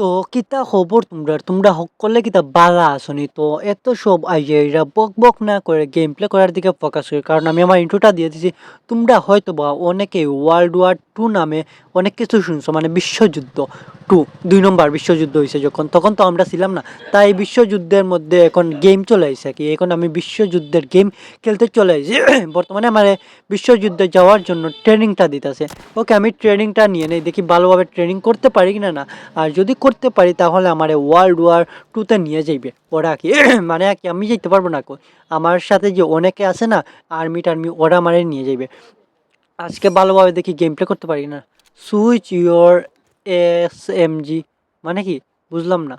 তো কিতা খবর তোমরা তোমরা সকলে কিতা বালা আসনি তো এত সব আইয়া বক বক না করে গেম প্লে করার দিকে ফোকাস করি কারণ আমি আমার ইন্ট্রোটা দিয়ে দিছি তোমরা হয়তো বা অনেকে ওয়ার্ল্ড ওয়ার টু নামে অনেক কিছু শুনছো মানে বিশ্বযুদ্ধ। টু, দুই নম্বর বিশ্বযুদ্ধ হয়েছে যখন, তখন তো আমরা ছিলাম না। তাই বিশ্বযুদ্ধের মধ্যে এখন গেম চলে আসছে কি। এখন আমি বিশ্বযুদ্ধের গেম খেলতে চলে আসছি বর্তমানে আমার বিশ্বযুদ্ধে যাওয়ার জন্য ট্রেনিংটা দিতেছে। ওকে আমি ট্রেনিংটা নিয়ে নেই, দেখি ভালোভাবে ট্রেনিং করতে পারি কিনা না। আর যদি করতে পারি, তাহলে আমার ওয়ার্ল্ড ওয়ার টুতে নিয়ে যাইবে। ওরা কি মানে কি, আমি যেতে পারব না আমার সাথে যে অনেকে আছে না আর্মি টার্মি, ওরা আমারে নিয়ে যাইবে। আজকে ভালোভাবে দেখি গেম প্লে করতে পারি না switch your S M G. মানে কি? বুঝলাম না।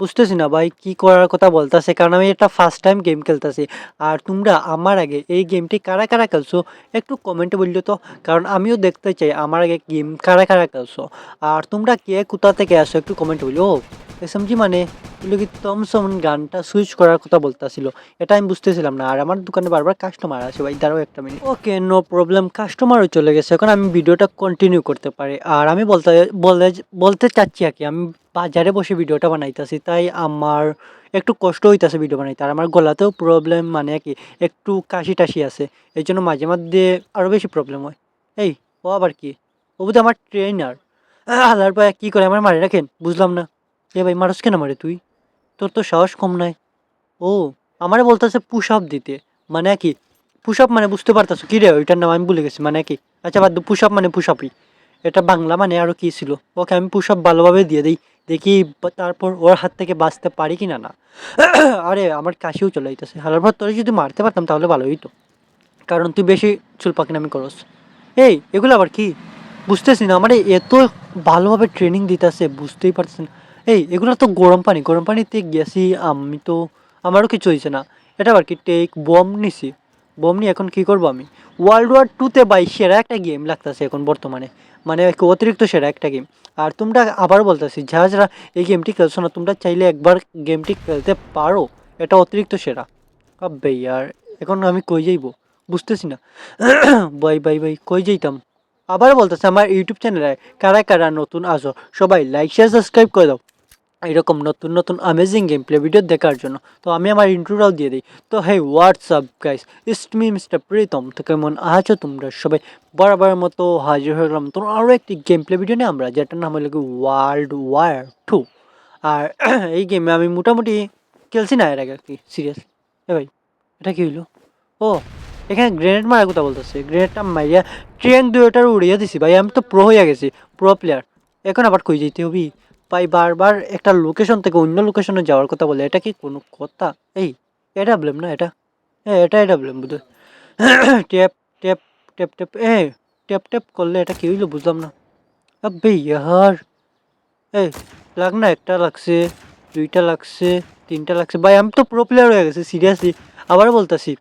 বুঝতেছি না ভাই, কি করার কথা বলতেছে? কারণ আমি এটা ফার্স্ট টাইম গেম খেলতেছি। আর তোমরা আমার আগে এই গেমটি কারা কারা খেলছো, একটু কমেন্টে বলল তো। কারণ আমিও দেখতে চাই আমার আগে গেম কারা কারা খেলছো। আর তোমরা কে কোথা থেকে আসো, একটু কমেন্ট বলল এসএমজি মানে এগুলো কি থমসন গানটা সুইচ করার কথা বলতেছিল, এটা আমি বুঝতেছিলাম না। আর আমার দোকানে বারবার কাস্টমার আছে ভাই, দাঁড়াও একটা মিনিট ওকে নো প্রবলেম কাস্টমারও চলে গেছে। এখন আমি ভিডিওটা কন্টিনিউ করতে পারি। আর আমি বলতে, বলে, বলতে চাচ্ছি আর কি, আমি বাজারে বসে ভিডিওটা বানাইতেছি, তাই আমার একটু কষ্ট হইতেছে ভিডিও বানাইতে। আর আমার গলাতেও প্রবলেম মানে কি, একটু কাশি টাশি আছে। এই জন্য মাঝে মধ্যে আরও বেশি প্রবলেম হয়। এই, ও আবার কি? ও বুঝি আমার ট্রেনার হালার পায়ে কী করে আমার মারে রাখেন? বুঝলাম না। এ ভাই, মারস কেন মারে তুই? তোর তো সাহস কম নাই। ও, আমারে বলতেছে পুশ আপ দিতে। মানে কি? পুশ আপ মানে বুঝতে পারতাছো? কী রে, ওইটার নাম আমি ভুলে গেছি। মানে কি? আচ্ছা বাদ পুশ আপ মানে পুশ আপই এটা বাংলা মানে আরও কী ছিল? ওকে, আমি পুশ আপ ভালোভাবে দিয়ে দিই। দেখি তারপর ওর হাত থেকে বাঁচতে পারি কি না। না আরে, আমার কাশিও চলে যাইতেছে। হালার পর তোরে যদি মারতে পারতাম তাহলে ভালো হইতো। কারণ তুই বেশি চুল পাকিনামি করস। এই, এগুলো আবার কি? বুঝতেছি না, আমার এত ভালোভাবে ট্রেনিং দিতেছে, বুঝতেই পারছি না। এই, এগুলো তো গরম পানি। গরম পানিতে গেছি আমি তো, আমারও কিছু হয়েছে না। এটা আবার কি টেক বম নিছি? বম নিয়ে এখন কি করব আমি? ওয়ার্ল্ড ওয়ার টুতে বাই সেরা একটা গেম লাগতেছে এখন বর্তমানে। মানে অতিরিক্ত সেরা একটা গেম আর তোমরা আবার বলতেছি, যারা যারা এই গেমটি খেলছো না, তোমরা চাইলে একবার গেমটি খেলতে পারো। এটা অতিরিক্ত সেরা। আবে আর এখন আমি কই যাইব? বুঝতেছি না। বাই বাই বাই কই যাইতাম? আবার বলতেছে, আমার ইউটিউব চ্যানেলে কারা কারা নতুন আসো সবাই লাইক শেয়ার সাবস্ক্রাইব করে দাও। এরকম নতুন নতুন আমেজিং গেম প্লে ভিডিও দেখার জন্য। তো আমি আমার ইন্ট্রোটাও দিয়ে দিই। তো হে হোয়াটসঅ্যাপ গাইস ইস্ট মি মিস্টার প্রীতম তো কেমন আছো তোমরা সবাই? বরাবরের মতো হাজির হয়ে গেলাম। তোমার আরও একটি গেম প্লে ভিডিও নিয়ে আমরা, যেটার নাম হলো ওয়ার্ল্ড ওয়ার টু আর এই গেমে আমি মোটামুটি খেলছি না এর আগে কি সিরিয়াস এ ভাই, এটা কি হইল? ও, এখানে গ্রেনেড মারার কথা বলতেছে। গ্রেনেডটা মারিয়া ট্রেন দুইটার উড়িয়ে দিছি। ভাই, আমি তো প্রো হয়ে গেছি। প্রো প্লেয়ার এখন আবার কই যেতে হবি? ভাই বারবার একটা লোকেশন থেকে অন্য লোকেশনে যাওয়ার কথা বলে, এটা কি কোনো কথা? এই এটা ব্লেম না এটা? হ্যাঁ এটা এটা ব্লেম বুঝে ট্যাপ ট্যাপ ট্যাপ ট্যাপ এ ট্যাপ ট্যাপ করলে এটা কি হইল বুঝলাম না। আবে ইয়ার। এই লাগ না, একটা লাগছে, দুইটা লাগছে, তিনটা লাগছে। ভাই, আমি তো প্রো প্লেয়ার হয়ে গেছি সিরিয়াসলি আবার বলতাছি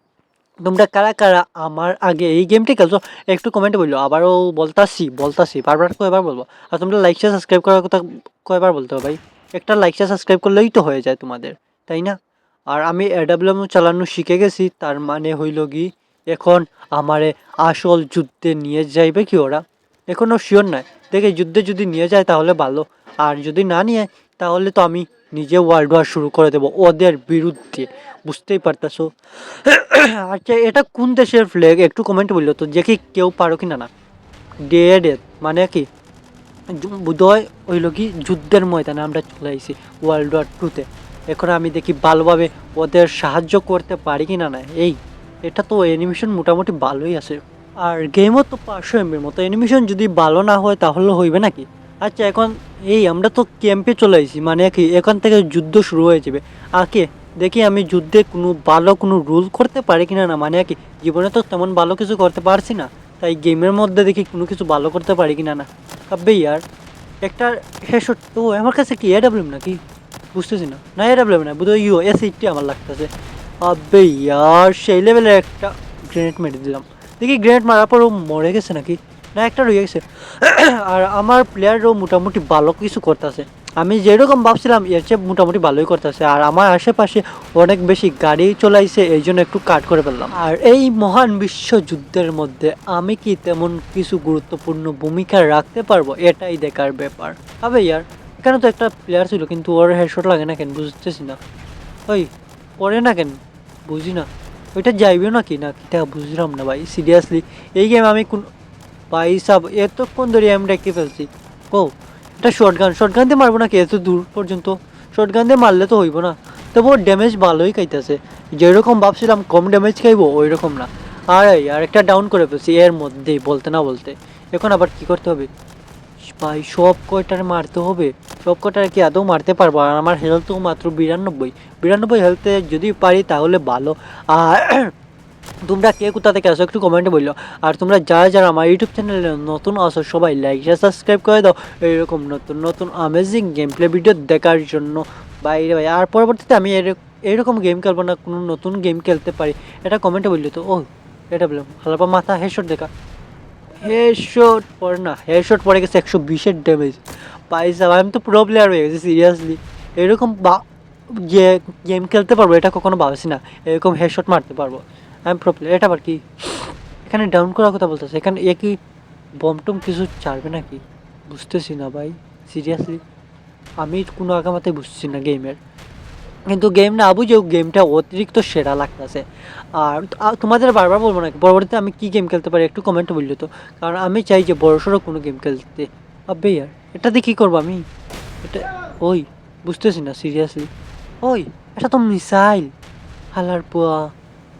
তোমরা কারা কারা আমার আগে এই গেমটি খেলছো, একটু কমেন্টে বলল। আবারও বলতাছি বলতাছি, বারবার কয়বার বলব। আর তোমরা লাইক শেয়ার সাবস্ক্রাইব করার কথা কয়বার বলতে হবে ভাই? একটা লাইক শেয়ার সাবস্ক্রাইব করলেই তো হয়ে যায় তোমাদের, তাই না? আর আমি এডাব্লিউএম চালানো শিখে গেছি, তার মানে হইল কি, এখন আমারে আসল যুদ্ধে নিয়ে যাইবে কি ওরা? এখনও শিওর নাই দেখে, যুদ্ধে যদি নিয়ে যায় তাহলে ভালো। আর যদি না নিয়ে, তাহলে তো আমি নিজে ওয়ার্ল্ড ওয়ার শুরু করে দেবো, ওদের বিরুদ্ধে, বুঝতেই পারতাছো? আচ্ছা এটা কোন দেশের ফ্ল্যাগ একটু কমেন্ট বলল তো যে কি কেউ পারো কি না। না ডে মানে কি? বোধহয় হইল কি যুদ্ধের ময়দানে আমরা চলে আইছি ওয়ার্ল্ড ওয়ার টুতে এখন আমি দেখি ভালোভাবে ওদের সাহায্য করতে পারি কি না। না এই, এটা তো অ্যানিমেশন মোটামুটি ভালোই আছে। আর গেমও তো পাঁচশো এমবির মতো। অ্যানিমেশন যদি ভালো না হয়, তাহলে হইবে নাকি? আচ্ছা এখন এই আমরা তো ক্যাম্পে চলে আইছি মানে কি এখান থেকে যুদ্ধ শুরু হয়ে যাবে। আকে দেখি আমি যুদ্ধে কোনো ভালো কোনো রুল করতে পারি কিনা না মানে কি জীবনে তো তেমন ভালো কিছু করতে পারছি না, তাই গেমের মধ্যে দেখি কোনো কিছু ভালো করতে পারি কিনা না। আবে ইয়ার, একটা হেসট তো আমার কাছে কি এডাব্লিউম নাকি? বুঝতেছি না না এডাব্লিউম না বুধ ইউ এস এইটটি আমার লাগতেছে। আবে ইয়ার, সেই লেভেলের একটা গ্রেনেড মেরে দিলাম। দেখি গ্রেনেড মারার পর ও মরে গেছে নাকি? না, একটা রয়ে গেছে। আর আমার প্লেয়ারও মোটামুটি ভালো কিছু করতেছে। আমি যেরকম ভাবছিলাম, এর চেয়ে মোটামুটি ভালোই করতেছে। আর আমার আশেপাশে অনেক বেশি গাড়ি চলাইছে, এই জন্য একটু কাট করে ফেললাম। আর এই মহান বিশ্বযুদ্ধের মধ্যে আমি কি তেমন কিছু গুরুত্বপূর্ণ ভূমিকা রাখতে পারব? এটাই দেখার ব্যাপার। হবে ইয়ার, এখানে তো একটা প্লেয়ার ছিল, কিন্তু ওর হেডশট লাগে না কেন? বুঝতেছি না। ওই, পড়ে না কেন? বুঝি না। ওইটা যাইবেও না কি না, কিটা বুঝলাম না ভাই। সিরিয়াসলি এই গেম আমি কোন ভাই, সাব, এতক্ষণ ধরে আমি ডেকে ফেলছি? ও এটা শর্ট গান শর্ট গান দিয়ে মারবো নাকি? এত দূর পর্যন্ত। শর্ট গান দিয়ে মারলে তো হইব না। তবু ড্যামেজ ভালোই খাইতেছে। যেরকম ভাবছিলাম কম ড্যামেজ খাইবো ওই রকম না। আর এই আরেকটা ডাউন করে ফেলছি এর মধ্যেই, বলতে না বলতে। এখন আবার কি করতে হবে? ভাই, সব কয়টার মারতে হবে? সব কয়টার কি আদৌ মারতে পারব? আর আমার হেলথ তো মাত্র বিরানব্বই। বিরানব্বই হেলথে যদি পারি তাহলে ভালো। আর তোমরা কে কোথা থেকে আসো একটু কমেন্টে বলল। আর তোমরা যারা যারা আমার ইউটিউব চ্যানেলে নতুন আসো, সবাই লাইক সাবস্ক্রাইব করে দাও। এইরকম নতুন নতুন আমেজিং গেম প্লে ভিডিও দেখার জন্য। বাইরে ভাই, আর পরবর্তীতে আমি এর- এইরকম গেম খেলব না, কোনো নতুন গেম খেলতে পারি। এটা কমেন্টে বলল তো। ও এটা বললাম। হালাপা মাথা হেডশট দেখা। হেডশট পড়ে না হেডশট পড়ে গেছে একশো বিশের ড্যামেজ পাইসা আমি তো প্রো প্লেয়ার হয়ে গেছি সিরিয়াসলি এরকম বা গেম খেলতে পারব, এটা কখনো ভাবছি না। এরকম হেডশট মারতে পারব। আমি প্রো প্লেয়ার এটা আবার কি? এখানে ডাউন করার কথা বলতেছে, এখানে এ কি বম টম কিছু ছাড়বে নাকি? বুঝতেছি না ভাই সিরিয়াসলি আমি কোনো আগামাতে বুঝছি না গেমের কিন্তু গেম না বুঝেও গেমটা অতিরিক্ত সেরা লাগতেছে। আর তোমাদের বারবার বলব না পরবর্তীতে আমি কি গেম খেলতে পারি একটু কমেন্ট বলল তো। কারণ আমি চাই যে বড়সড় কোনো গেম খেলতে। আবে ইয়ার এটাতে কী করব আমি? এটা, ওই, বুঝতেছি না সিরিয়াসলি ওই, এটা তো মিসাইল হালার পোয়া।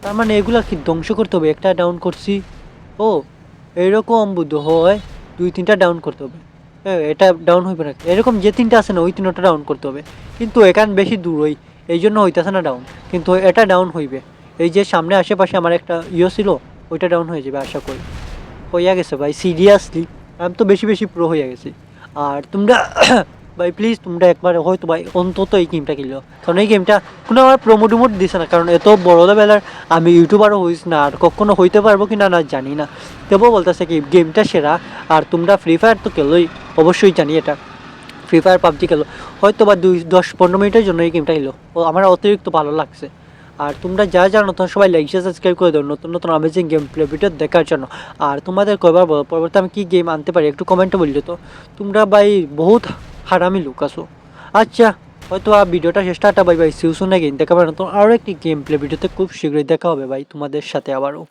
তার মানে এগুলা কি ধ্বংস করতে হবে? একটা ডাউন করছি। ও এরকম বুদ্ধ হয় দুই তিনটা ডাউন করতে হবে। এ, এটা ডাউন হইবে না এরকম যে তিনটা আছে না ওই তিনটা ডাউন করতে হবে। কিন্তু এখান বেশি দূর ওই এই জন্য হইতেছে না ডাউন কিন্তু এটা ডাউন হইবে। এই যে সামনে আশেপাশে আমার একটা ইয়ে ছিল ওইটা ডাউন হয়ে যাবে আশা করি। হইয়া গেছে ভাই সিরিয়াসলি আমি তো বেশি বেশি প্রো হয়ে গেছি। আর তোমরা ভাই প্লিজ তোমরা একবার হয়তো ভাই, অন্তত এই গেমটা খেলো কারণ এই গেমটা কোনো আমার প্রমোট উমোট দিছে না। কারণ এত বড় বেলার আমি ইউটিউবারও হইস না আর কখনো হইতে পারব কি না না জানি না। তবুও বলতেছে কি গেমটা সেরা আর তোমরা ফ্রি ফায়ার তো খেলোই অবশ্যই জানি এটা। ফ্রি ফায়ার পাবজি খেলো। হয়তো বা দুই, দশ পনেরো মিনিটের জন্য এই গেমটা খেলো ও আমার অতিরিক্ত ভালো লাগছে। আর তোমরা যা যা নতুন সবাই লাইক সাবস্ক্রাইব করে দাও নতুন নতুন অ্যামেজিং গেম প্লে ভিডিও দেখার জন্য। আর তোমাদের কয়বার বলো পরবর্তী আমি কী গেম আনতে পারি একটু কমেন্টে বললে তো। তোমরা ভাই, বহুত হারামি লুক আসো আচ্ছা হয়তো আর ভিডিওটা শেষ শেষটা বাই বাই সিউসুন গেম পারে নতুন আরও একটি গেম প্লে ভিডিওতে খুব শীঘ্রই দেখা হবে ভাই তোমাদের সাথে আবারও।